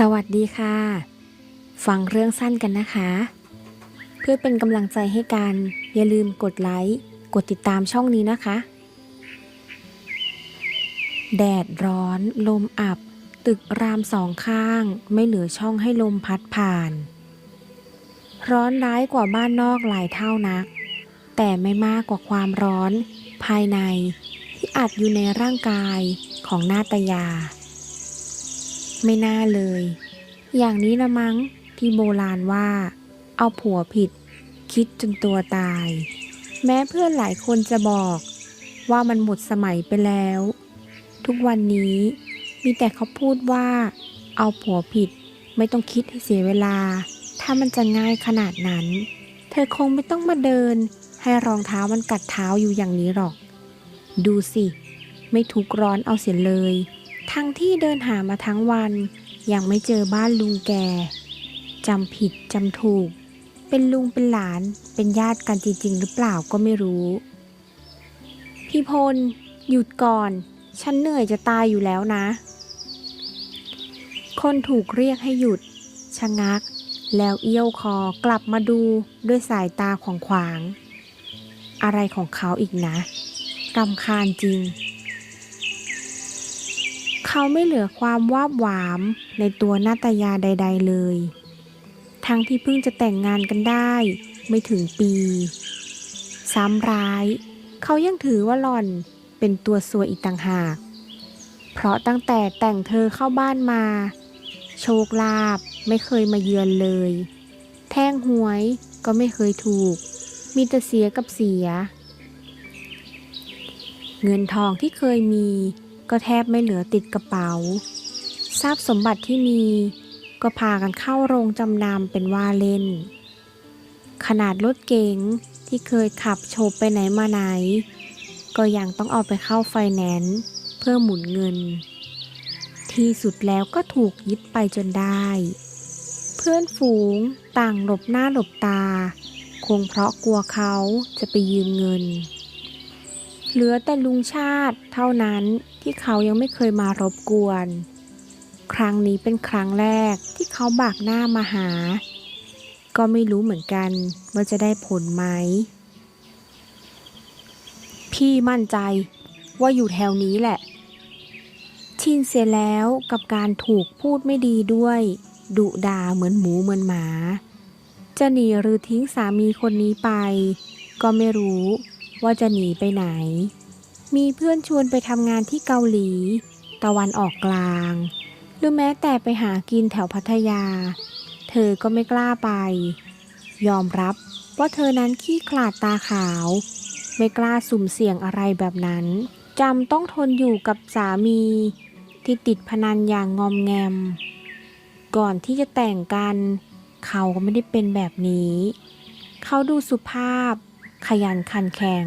สวัสดีค่ะ ฟังเรื่องสั้นกันนะคะ เพื่อเป็นกำลังใจให้กัน อย่าลืมกดไลค์ กดติดตามช่องนี้นะคะ แดดร้อน ลมอับ ตึกรามสองข้าง ไม่เหลือช่องให้ลมพัดผ่าน ร้อนร้ายกว่าบ้านนอกหลายเท่านัก แต่ไม่มากกว่าความร้อน ภายในที่อัดอยู่ในร่างกายของนาตยา ไม่น่าเลย อย่างนี้ละมั้งที่โบราณว่า เอาผัวผิด คิดจนตัวตาย แม้เพื่อนหลายคนจะบอก ว่ามันหมดสมัยไปแล้ว ทุกวันนี้มีแต่เขาพูดว่า เอาผัวผิด ไม่ต้องคิดให้เสียเวลา ถ้ามันจะง่ายขนาดนั้น เธอคงไม่ต้องมาเดิน ให้รองเท้ามันกัดเท้าอยู่อย่างนี้หรอก ดูสิ ไม่ทุกร้อนเอาเสียเลย ทั้งที่เดินหามาทั้งวัน ยังไม่เจอบ้านลุงแกจำผิดจำถูก เป็นลุงเป็นหลาน เป็นญาติกันจริงๆหรือเปล่าก็ไม่รู้ พี่พล หยุดก่อน ฉันเหนื่อยจะตายอยู่แล้วนะ คนถูกเรียกให้หยุด ชะงัก แล้วเอี้ยวคอกลับมาดูด้วยสายตาของขวาง อะไรของเขาอีกนะรำคาญจริง เขาไม่เหลือความวาบหวามในตัวนาตยาใด ๆ เลย ทั้งที่เพิ่งจะแต่งงานกันได้ไม่ถึงปี ซ้ำร้าย เขายังถือว่าหล่อนเป็นตัวสวยอีกต่างหาก เพราะตั้งแต่แต่งเธอเข้าบ้านมา โชคลาภไม่เคยมาเยือนเลย แท่งหวยก็ไม่เคยถูก มีแต่เสียกับเสีย เงินทองที่เคยมี ก็แทบไม่เหลือติดกระเป๋า ทรัพย์สมบัติที่มี ก็พากันเข้าโรงจำนำเป็นว่าเล่น ขนาดรถเก๋งที่เคยขับโชบไปไหนมาไหน ก็ยังต้องเอาไปเข้าไฟแนนซ์เพื่อหมุนเงิน ที่สุดแล้วก็ถูกยึดไปจนได้ เพื่อนฝูงต่างหลบหน้าหลบตา คงเพราะกลัวเขาจะไปยืมเงิน เหลือแต่ลุงชาติเท่านั้น ที่เขายังไม่เคยมารบกวน ครั้งนี้เป็นครั้งแรกที่เขาบากหน้ามาหา ก็ไม่รู้เหมือนกันว่าจะได้ผลไหม พี่มั่นใจว่าอยู่แถวนี้แหละ ชินเสียแล้วกับการถูกพูดไม่ดีด้วยดุด่าเหมือนหมูเหมือนหมา จะหนีหรือทิ้งสามีคนนี้ไป ก็ไม่รู้ว่าจะหนีไปไหน มีเพื่อนชวนไปทำงานที่เกาหลี ตะวันออกกลาง หรือแม้แต่ไปหากินแถวพัทยา เธอก็ไม่กล้าไป ยอมรับว่าเธอนั้นขี้ขลาดตาขาว ไม่กล้าสุ่มเสี่ยงอะไรแบบนั้นจำต้องทนอยู่กับสามี ที่ติดพนันอย่างงอมแงม ก่อนที่จะแต่งกัน เขาก็ไม่ได้เป็นแบบนี้ เขาดูสุภาพ ขยันขันแข็ง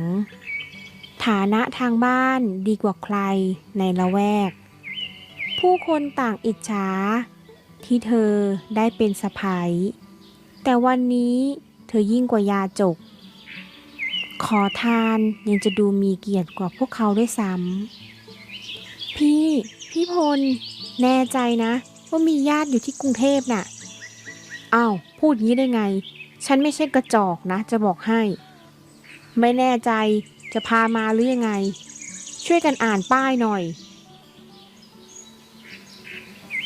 ฐานะทางบ้านดีกว่าใครในละแวก ผู้คนต่างอิจฉา ที่เธอได้เป็นสะพ้ายแต่วันนี้เธอยิ่งกว่ายาจก ขอทานยังจะดูมีเกียรติกว่าพวกเขาด้วยซ้ำพี่ พี่พล แน่ใจนะ ว่ามีญาติอยู่ที่กรุงเทพน่ะอ้าวพูดงี้ได้ไง ฉันไม่ใช่กระจอกนะ จะบอกให้ ไม่แน่ใจ จะพามาหรือยังไง ช่วยกันอ่านป้ายหน่อย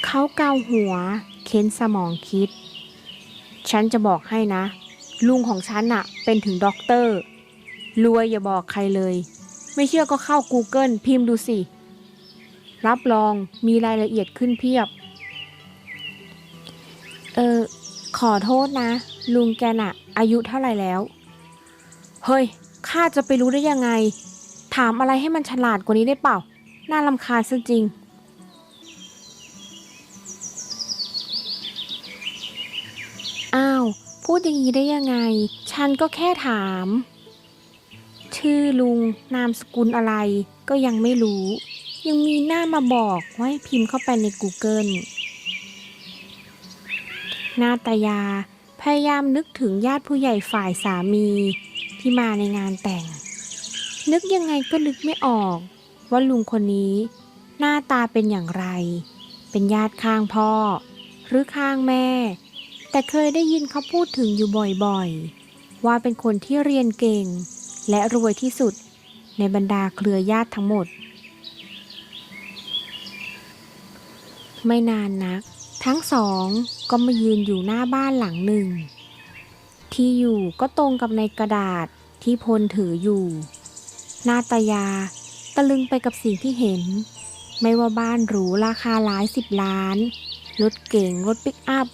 เขาเกาหัว เค้นสมองคิด ฉันจะบอกให้นะ ลุงของฉันน่ะเป็นถึงด็อกเตอร์ รวยอย่าบอกใครเลย ไม่เชื่อก็เข้า Google พิมพ์ดูสิ รับรองมีรายละเอียดขึ้นเพียบ เออ ขอโทษนะ ลุงแกน่ะ อายุเท่าไหร่แล้ว เฮ้ย ข้าจะไปรู้ได้ยังไง ถามอะไรให้มันฉลาดกว่านี้ได้เปล่า น่ารำคาญซะจริง อ้าว พูดอย่างนี้ได้ยังไง ฉันก็แค่ถาม ชื่อลุง นามสกุลอะไรก็ยังไม่รู้ ยังมีหน้ามาบอกว่าให้พิมพ์เข้าไปใน Google นาตยา พยายามนึกถึงญาติผู้ใหญ่ฝ่ายสามี ที่มาในงานแต่ง นึกยังไงก็นึกไม่ออก ว่าลุงคนนี้ หน้าตาเป็นอย่างไร เป็นญาติข้างพ่อ หรือข้างแม่ แต่เคยได้ยินเขาพูดถึงอยู่บ่อยๆ ว่าเป็นคนที่เรียนเก่ง และรวยที่สุดในบรรดาเครือญาติทั้งหมด ไม่นานนัก ทั้งสองก็มายืนอยู่หน้าบ้านหลังหนึ่ง ที่อยู่ก็ตรงกับในกระดาษ ที่พลถืออยู่ นาตายา ตะลึงไปกับสิ่งที่เห็น ไม่ว่าบ้านหรูราคาหลายสิบล้าน รถเก๋งรถปิกอัพ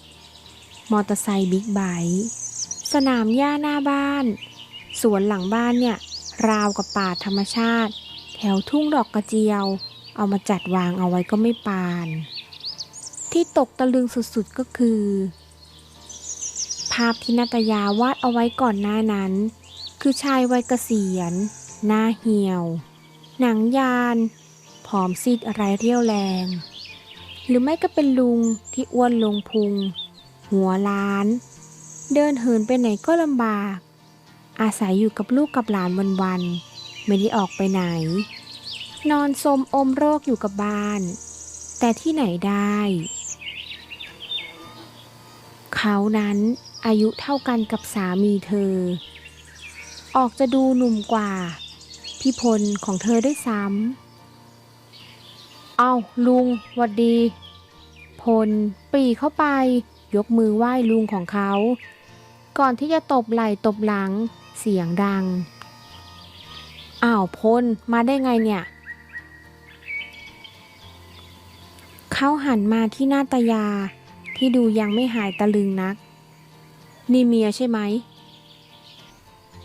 มอเตอร์ไซค์บิ๊กไบค์สนามหญ้าหน้าบ้าน สวนหลังบ้านเนี่ย ราวกับป่าธรรมชาติ แถวทุ่งดอกกระเจียว เอามาจัดวางเอาไว้ก็ไม่ปาน ที่ตกตะลึงสุดๆก็คือ ภาพที่นาตยาวาดเอาไว้ก่อนหน้านั้น คือชายวัยเกษียณ หน้าเหี่ยว หนังยาน ผอมซีดอะไรเรี่ยวแรง หรือไม่ก็เป็นลุงที่อ้วนลงพุง หัวล้าน เดินเหินไปไหนก็ลำบาก อาศัยอยู่กับลูกกับหลานวันๆ ไม่ได้ออกไปไหน นอนสมอมโรคอยู่กับบ้าน แต่ที่ไหนได้ เขานั้นอายุเท่ากันกับสามีเธอ ออกจะดูหนุ่มกว่า พี่พลของเธอได้วยซ้ำ เอาลุงหวัดดี พลปรีเข้าไป ยกมือไหว้ลุงของเขา ก่อนที่จะตบไหล่ตบหลัง เสียงดัง อ้าวพลมาได้ไงเนี่ย เขาหันมาที่หน้าตายาที่ดูยังไม่หายตะลึงนัก นี่เมียใช่ไหม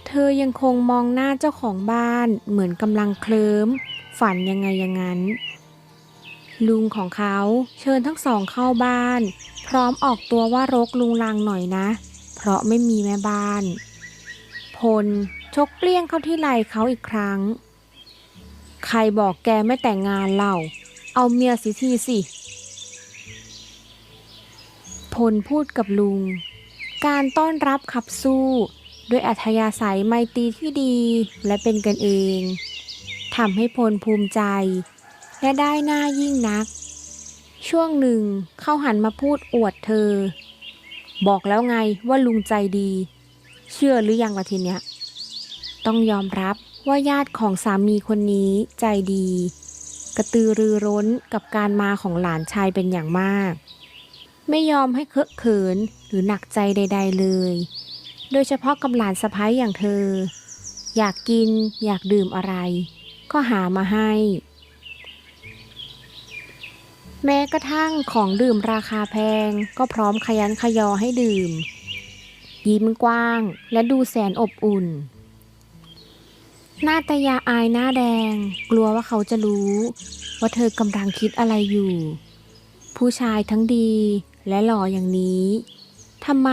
เธอยังคงมองหน้าเจ้าของบ้านเหมือนกำลังเคลิ้ม ฝันยังไงอย่างนั้น ลุงของเขาเชิญทั้งสองเข้าบ้าน พร้อมออกตัวว่ารกลุงลังหน่อยนะ เพราะไม่มีแม่บ้าน พลชกเปลี้ยงเข้าที่ไหล่เขาอีกครั้ง ใครบอกแกไม่แต่งงานเล่า เอาเมียสิทีสิ พลพูดกับลุง การต้อนรับขับสู้ ด้วยอัธยาศัยไมตรีที่ดีและเป็นกันเองทำให้พลภูมิใจ และได้หน้ายิ่งนัก ช่วงหนึ่งเขาหันมาพูดอวดเธอ บอกแล้วไงว่าลุงใจดี เชื่อหรือยังละทีเนี้ย ต้องยอมรับว่าญาติของสามีคนนี้ใจดี กระตือรือร้นกับการมาของหลานชายเป็นอย่างมาก ไม่ยอมให้เคอะเขินหรือหนักใจใด ๆ เลย โดยเฉพาะกับหลานสะพ้ายอย่างเธอ อยากกินอยากดื่มอะไร ก็หามาให้ แม้กระทั่งของดื่มราคาแพงก็พร้อมขยันขยอให้ดื่ม ยิ้มกว้างและดูแสนอบอุ่น หน้าตายาอายหน้าแดง กลัวว่าเขาจะรู้ ว่าเธอกำลังคิดอะไรอยู่ ผู้ชายทั้งดีและหล่ออย่างนี้ทำไม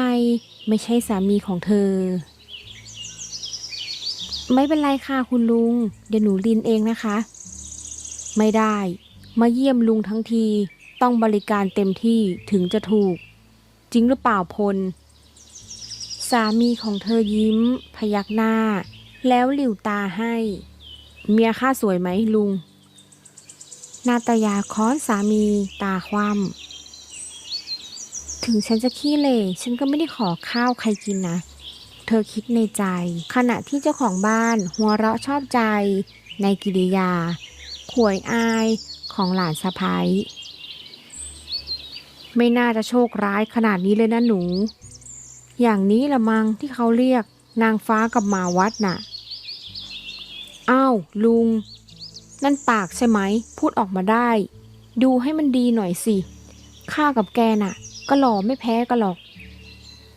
ไม่ใช่สามีของเธอ ไม่เป็นไรค่ะคุณลุง เดี๋ยวหนูลินเองนะคะ ไม่ได้ มาเยี่ยมลุงทั้งทีต้องบริการเต็มที่ถึงจะถูก จริงหรือเปล่าพล สามีของเธอยิ้ม พยักหน้า แล้วหลิวตาให้ เมียข้าสวยไหมลุง นาตยาค้อนสามีตาคว่ำ ถึงฉันจะขี้เหร่ฉันก็ไม่ได้ขอข้าวใครกินนะ เธอคิดในใจ ขณะที่เจ้าของบ้านหัวเราะชอบใจ ในกิริยา ขวยอายของหลานสะพ้ายไม่น่าจะโชคร้ายขนาดนี้เลยนะหนู อย่างนี้ละมังที่เขาเรียกนางฟ้ากับหมาวัดน่ะ อ้าว ลุง นั่นปากใช่ไหม พูดออกมาได้ ดูให้มันดีหน่อยสิ ข้ากับแกน่ะ ก็หล่อไม่แพ้กันหรอก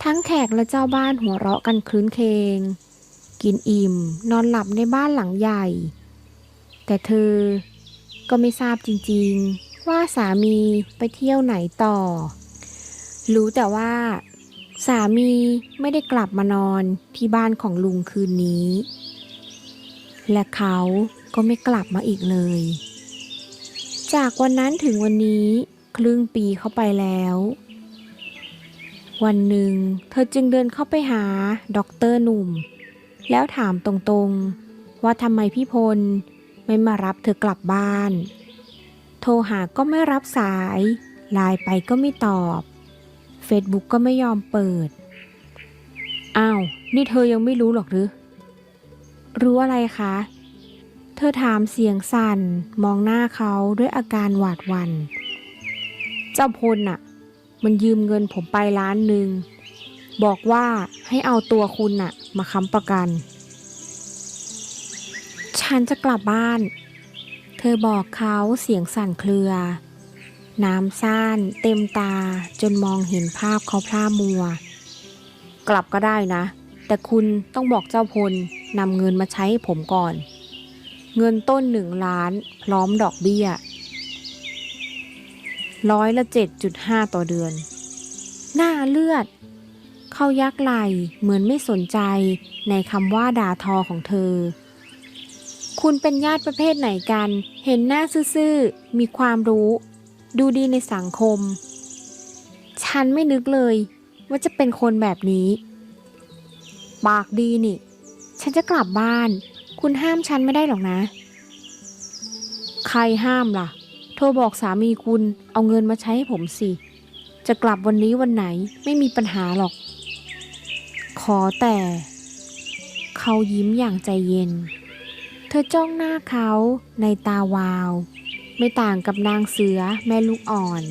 ทั้งแขกและเจ้าบ้านหัวเราะกันคลื้นเคง กินอิ่มนอนหลับในบ้านหลังใหญ่ แต่เธอก็ไม่ทราบจริงๆ ว่าสามีไปเที่ยวไหนต่อ รู้แต่ว่า สามีไม่ได้กลับมานอนที่บ้านของลุงคืนนี้ และเขาก็ไม่กลับมาอีกเลย จากวันนั้นถึงวันนี้ครึ่งปีเข้าไปแล้ว วันหนึ่ง เธอจึงเดินเข้าไปหาด็อกเตอร์หนุ่ม แล้วถามตรงๆ ว่าทำไมพี่พลไม่มารับเธอกลับบ้าน โทรหาก็ไม่รับสายไลน์ไปก็ไม่ตอบ เฟซบุ๊กก็ไม่ยอมเปิด อ้าว นี่เธอยังไม่รู้หรอกหรือ รู้อะไรคะ เธอถามเสียงสั่นมองหน้าเขาด้วยอาการหวาดวัน่นเจ้าพลน่ะ มันยืมเงินผมไปล้านหนึ่ง บอกว่าให้เอาตัวคุณน่ะ มาค้ำประกัน ฉันจะกลับบ้าน เธอบอกเขาเสียงสั่นเครือ น้ำซ่านเต็มตาจนมองเห็นภาพเขาพร่ามัว กลับก็ได้นะ แต่คุณต้องบอกเจ้าพลนำเงินมาใช้ให้ผมก่อน เงินต้นหนึ่งล้านพร้อมดอกเบี้ย ร้อยละเจ็ดจุดห้าต่อเดือน หน้าเลือด เขายักไหลเหมือนไม่สนใจในคำว่าด่าทอของเธอ คุณเป็นญาติประเภทไหนกัน เห็นหน้าซื่อๆ มีความรู้ ดูดีในสังคม ฉันไม่นึกเลย ว่าจะเป็นคนแบบนี้ ปากดีนี่ ฉันจะกลับบ้าน คุณห้ามฉันไม่ได้หรอกนะ ใครห้ามล่ะ โทรบอกสามีคุณเอาเงินมาใช้ให้ผมสิ จะกลับวันนี้วันไหนไม่มีปัญหาหรอก ขอแต่ เขายิ้มอย่างใจเย็น เธอจ้องหน้าเขาในตาวาว ไม่ต่างกับนางเสือแม่ลูกอ่อน